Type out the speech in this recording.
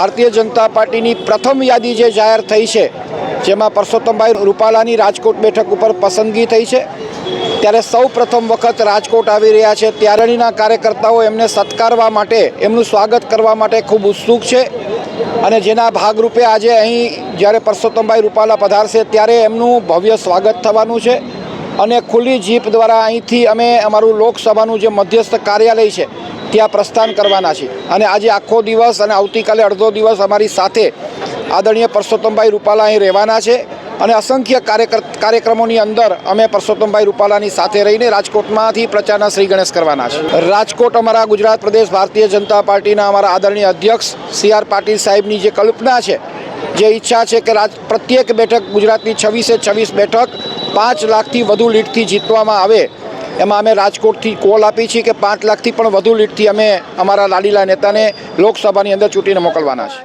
ભારતીય જનતા પાર્ટીની પ્રથમ યાદી જે જાહેર થઈ છે, જેમાં પરસોત્તમભાઈ રૂપાલાની રાજકોટ બેઠક ઉપર પસંદગી થઈ છે. ત્યારે સૌ પ્રથમ વખત રાજકોટ આવી રહ્યા છે. ત્યારેના કાર્યકર્તાઓ એમને સત્કારવા માટે, એમનું સ્વાગત કરવા માટે ખૂબ ઉત્સુક છે. અને જેના ભાગરૂપે આજે અહીં જ્યારે પરસોત્તમભાઈ રૂપાલા પધારશે, ત્યારે એમનું ભવ્ય સ્વાગત થવાનું છે. અને ખુલ્લી જીપ દ્વારા અહીંથી અમે અમારું લોકસભાનું જે મધ્યસ્થ કાર્યાલય છે ત્યાં પ્રસ્થાન કરવાના છે. અને આજે આખો દિવસ અને આવતીકાલે અડધો દિવસ અમારી સાથે આદરણીય પરસોત્તમભાઈ રૂપાલા અહીં રહેવાના છે અને અસંખ્ય કાર્યકર, કાર્યક્રમોની અંદર અમે પરસોત્તમભાઈ રૂપાલાની સાથે રહીને રાજકોટમાંથી પ્રચારના શ્રી ગણેશ કરવાના છે. રાજકોટ અમારા ગુજરાત પ્રદેશ ભારતીય જનતા પાર્ટીના અમારા આદરણીય અધ્યક્ષ સી આર પાટીલ સાહેબની જે કલ્પના છે, જે ઈચ્છા છે કે રાજ, પ્રત્યેક બેઠક ગુજરાતની છવ્વીસે છવ્વીસ બેઠક પાંચ લાખથી વધુ લીડથી જીતવામાં આવે એમાં અમે રાજકોટથી કોલ આપી છીએ કે પાંચ લાખથી પણ વધુ લીડથી અમે અમારા લાડીલા નેતાને લોકસભાની અંદર ચૂંટીને મોકલવાના છે.